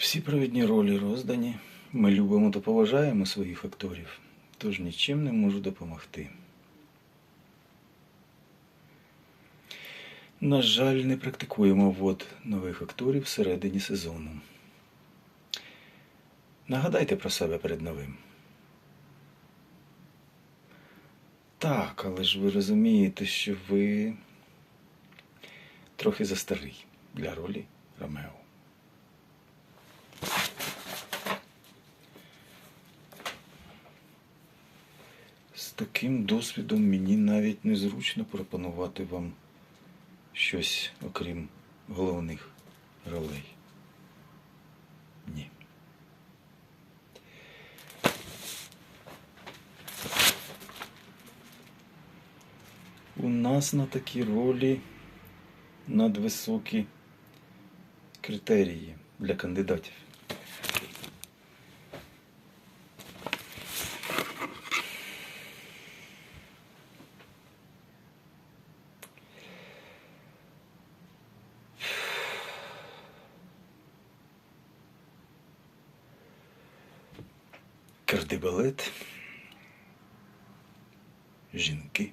Всі провідні ролі роздані. Ми любимо та поважаємо своїх акторів, тож нічим не можу допомогти. На жаль, не практикуємо ввод нових акторів всередині сезону. Нагадайте про себе перед новим. Так, але ж ви розумієте, що ви трохи застарий для ролі Ромео. З таким досвідом мені навіть незручно пропонувати вам щось, окрім головних ролей. Ні. У нас на такі ролі надвисокі критерії для кандидатів. Кардебалет, жінки,